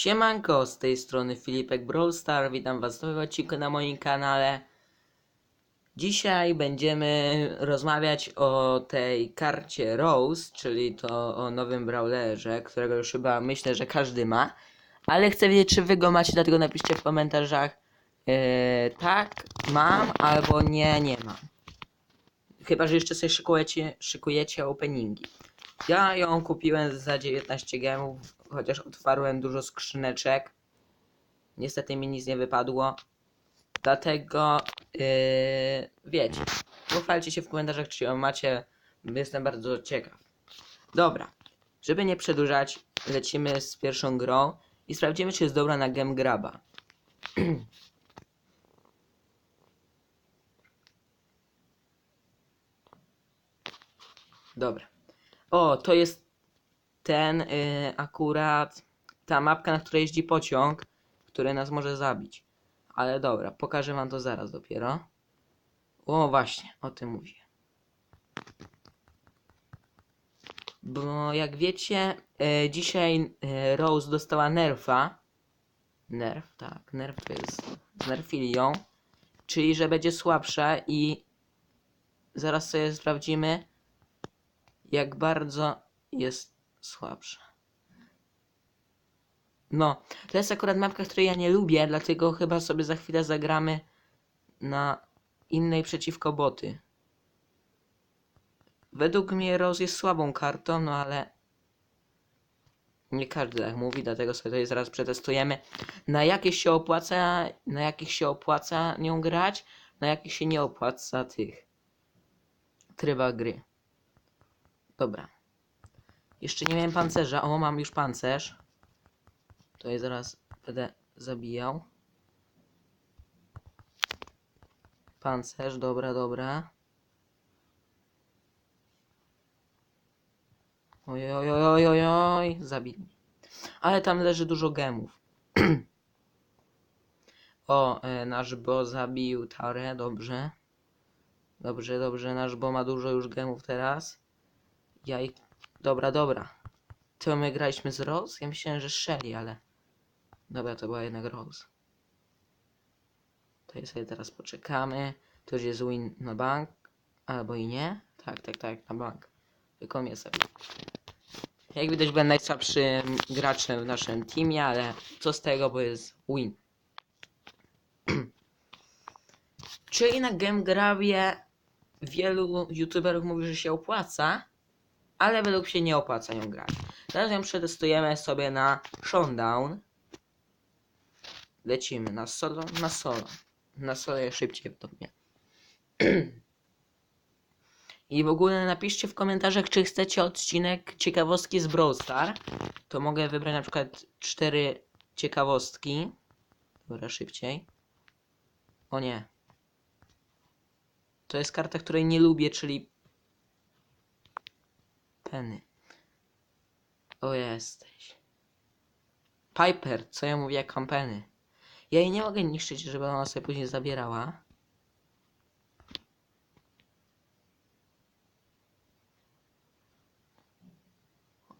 Siemanko, z tej strony Filipek Brawlstar, witam was w nowym odcinku na moim kanale. Dzisiaj będziemy rozmawiać o tej karcie Rose, czyli to o nowym brawlerze, którego już chyba myślę, że każdy ma. Ale chcę wiedzieć, czy wy go macie, dlatego napiszcie w komentarzach yy, tak, mam, albo nie, nie mam. Chyba, że jeszcze sobie szykujecie, szykujecie openingi. Ja ją kupiłem za 19 gemów, chociaż otwarłem dużo skrzyneczek. Niestety mi nic nie wypadło. Dlatego yy, wiecie, pochwalcie się w komentarzach, czy ją macie. Jestem bardzo ciekaw. Dobra, żeby nie przedłużać, lecimy z pierwszą grą i sprawdzimy, czy jest dobra na Gem Graba. Dobra. O, to jest ten y, akurat ta mapka, na której jeździ pociąg, który nas może zabić. Ale dobra, pokażę wam to zaraz dopiero. O, właśnie, o tym mówię. Bo jak wiecie, y, dzisiaj y, Rose dostała nerfa. Nerf, tak, nerf to jest. Czyli, że będzie słabsza i zaraz sobie sprawdzimy, jak bardzo jest słabsza. No, to jest akurat mapka, której ja nie lubię, dlatego chyba sobie za chwilę zagramy na innej przeciwko boty. Według mnie Rose jest słabą kartą, no ale nie każdy tak mówi, dlatego sobie tutaj zaraz przetestujemy. Na jakich się opłaca, na jakich się opłaca nią grać, na jakich się nie opłaca tych trybach gry. Dobra. Jeszcze nie miałem pancerza. O, mam już pancerz. Je zaraz będę zabijał. Pancerz, dobra, dobra. Oj, oj, oj, oj, oj. Ale tam leży dużo gemów. o, e, nasz bo zabił Tarę, dobrze. Dobrze, dobrze, nasz bo ma dużo już gemów teraz. Jaj. Dobra, dobra. To my graliśmy z Rose? Ja myślałem, że Shelly, ale... Dobra, to była jednak Rose. To sobie teraz poczekamy. To już jest win na bank. Albo i nie. Tak, tak, tak, na bank. Mnie sobie. Jak widać byłem najsłabszym graczem w naszym teamie, ale co z tego, bo jest win. Czyli na Game Grabie wielu youtuberów mówi, że się opłaca, ale według się nie opłaca ją grać. Teraz ją przetestujemy sobie na Showdown. Lecimy na solo, na solo. Na solo szybciej mnie. I w ogóle napiszcie w komentarzach, czy chcecie odcinek ciekawostki z Brawl Star. To mogę wybrać na przykład cztery ciekawostki. Dobra, szybciej. O nie. To jest karta, której nie lubię, czyli Penny. O jesteś. Piper, co ja mówię jak kampeny. Ja jej nie mogę niszczyć, żeby ona sobie później zabierała.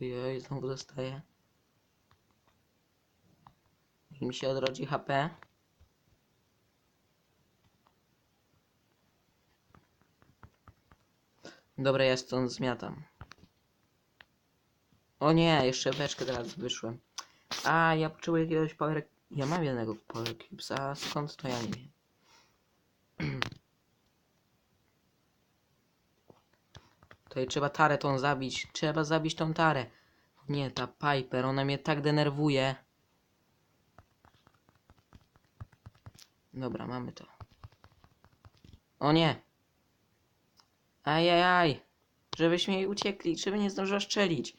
Ojej, znowu dostaję. Niech mi się odrodzi HP. Dobra, ja stąd zmiatam. O nie, jeszcze beczkę teraz wyszłem. A, ja potrzebuję jakiegoś power... Ja mam jednego power cubes, a skąd to ja nie wiem. Tutaj trzeba tarę tą zabić. Trzeba zabić tą tarę. Nie, ta Piper, ona mnie tak denerwuje. Dobra, mamy to. O nie! Ajajaj! Żebyśmy jej uciekli, żeby nie zdążyła szczelić.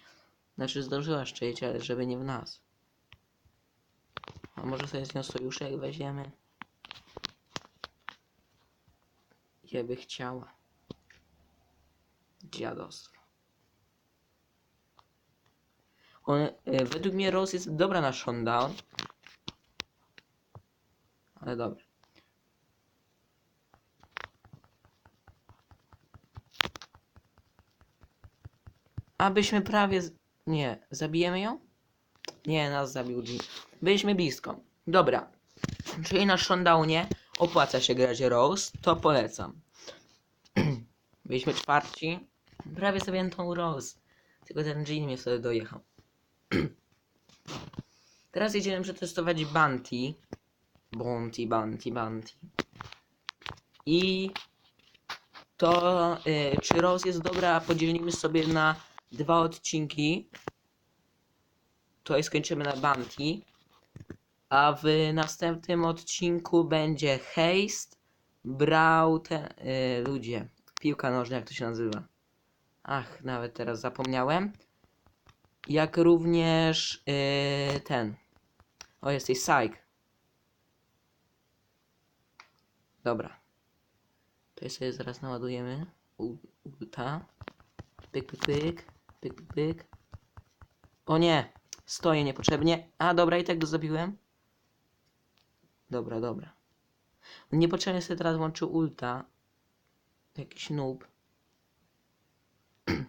Znaczy zdążyła szczelić, ale żeby nie w nas. A może sobie z nią sojuszek weźmiemy? Ja by chciała. Dziadostwo. On, y, według mnie Rose jest dobra na showdown. Ale dobra. Abyśmy prawie... Z... Nie, zabijemy ją? Nie, nas zabił G. Byliśmy blisko. Dobra. Czyli na showdownie opłaca się grać Rose, to polecam. Byliśmy czwarci. Prawie sobie tą Rose. Tylko ten Jean mnie wtedy dojechał. Teraz jedziemy przetestować Bounty. Bounty, Bounty, Bounty. I to y, czy Rose jest dobra, podzielimy sobie na dwa odcinki. I skończymy na Bounty. A w następnym odcinku będzie Haste, Brawl, te, y, ludzie. Piłka nożna, jak to się nazywa. Ach, nawet teraz zapomniałem. Jak również y, ten. O, jesteś Psych. Dobra. To sobie zaraz naładujemy. Ulta. Pyk, pyk, pyk. Pyk, pyk. O nie! Stoję niepotrzebnie. A, dobra, i tak go zabiłem. Dobra, dobra. Niepotrzebnie sobie teraz włączył ulta. Jakiś noob.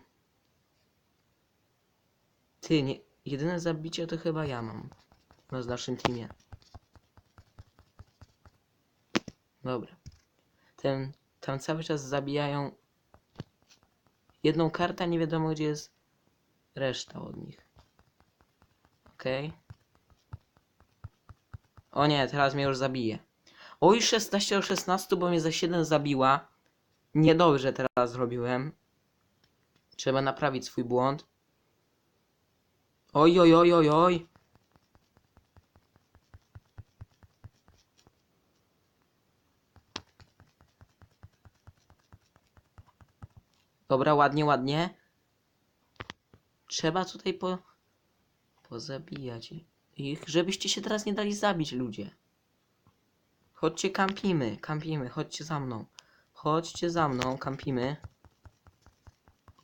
Ty, nie, jedyne zabicie to chyba ja mam. No, z naszym teamie. Dobra. Ten, tam cały czas zabijają jedną kartę, nie wiadomo gdzie jest reszta od nich. Okej. O nie, teraz mnie już zabije. Oj, 16 o 16, bo mnie za 7 zabiła. Niedobrze teraz zrobiłem. Trzeba naprawić swój błąd. Oj, oj, oj, oj, oj. Dobra, ładnie, ładnie. Trzeba tutaj po... pozabijać ich, żebyście się teraz nie dali zabić, ludzie. Chodźcie, kampimy, kampimy, chodźcie za mną. Chodźcie za mną, kampimy.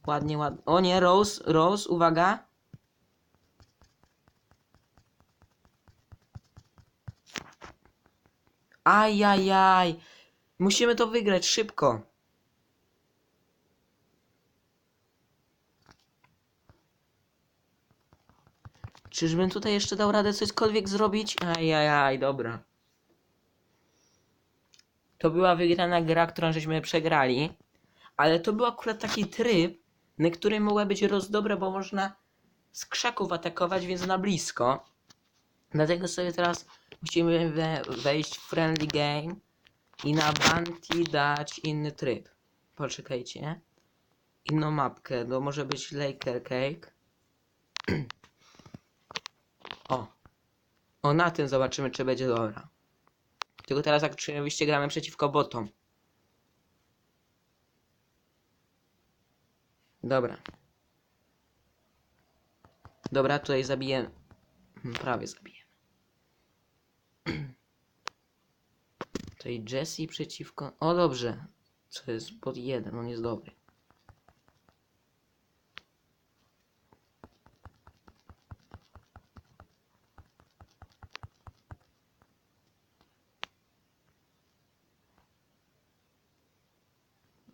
Ładnie, ładnie. O nie, Rose, Rose, uwaga. Ajajaj. Musimy to wygrać szybko. Czyżbym tutaj jeszcze dał radę cośkolwiek zrobić? Ajajaj, dobra. To była wygrana gra, którą żeśmy przegrali. Ale to był akurat taki tryb, na którym mogła być rozdobra, bo można z krzaków atakować, więc na blisko. Dlatego sobie teraz musimy we, wejść w friendly game i na bounty dać inny tryb. Poczekajcie. Inną mapkę, to może być Laker Cake. O. O, na tym zobaczymy, czy będzie dobra. Tylko teraz jak oczywiście gramy przeciwko botom. Dobra. Dobra, tutaj zabiję. Hmm, Prawie zabiję. Tutaj Jesse przeciwko. O dobrze. Co jest pod jeden, on jest dobry.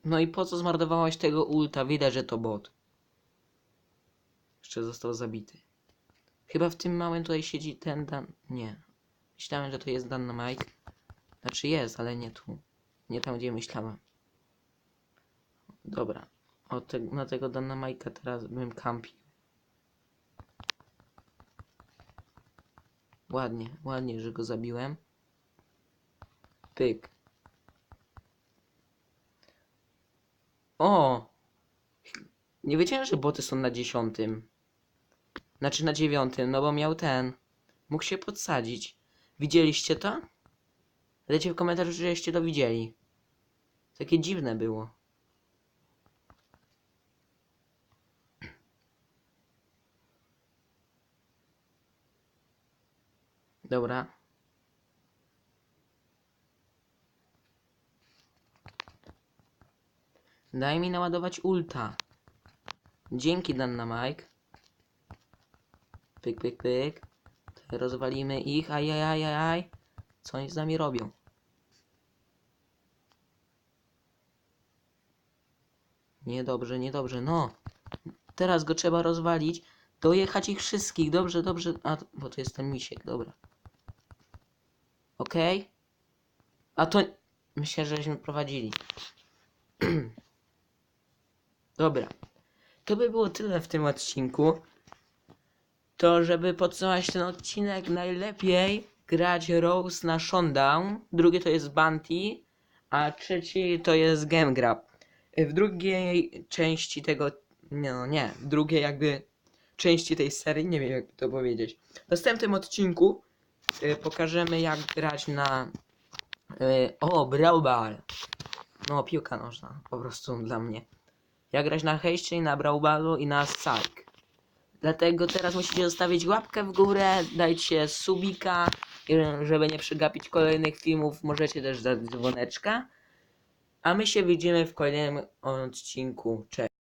No i po co zmarnowałeś tego ulta? Widać, że to bot. Jeszcze został zabity. Chyba w tym małym tutaj siedzi ten Dan... Nie. Myślałem, że to jest Dan Mike. Znaczy jest, ale nie tu. Nie tam, gdzie myślałem. Dobra. O te, na tego Dana Majka teraz bym kampił. Ładnie, ładnie, że go zabiłem. Pyk. O! Nie wiedziałem, że boty są na dziesiątym. Znaczy na dziewiątym, no bo miał ten. Mógł się podsadzić. Widzieliście to? Dajcie w komentarzu, żeście to widzieli. Takie dziwne było. Dobra. Daj mi naładować ulta. Dzięki, Danna Mike. Pyk, pyk, pyk. Rozwalimy ich. Ajajajajaj. Co oni z nami robią? Niedobrze, niedobrze. No. Teraz go trzeba rozwalić. dojechać ich wszystkich. Dobrze, dobrze. A, bo to jest ten misiek, dobra. Okej. A to... Myślę, żeśmy prowadzili. Dobra. To by było tyle w tym odcinku. To, żeby podsumować ten odcinek, najlepiej grać Rose na Showdown. Drugie to jest Bounty, a trzeci to jest Game Grab. W drugiej części tego. Nie, no nie. W drugiej jakby części tej serii, nie wiem jak to powiedzieć. W następnym odcinku y, pokażemy jak grać na. Y, o, Brawl Ball. No, piłka nożna, po prostu dla mnie. Jak grać na hejście, na Brawl Ballu i na Psych. Dlatego teraz musicie zostawić łapkę w górę, dajcie subika, żeby nie przegapić kolejnych filmów, możecie też dać dzwoneczka. A my się widzimy w kolejnym odcinku. Cześć.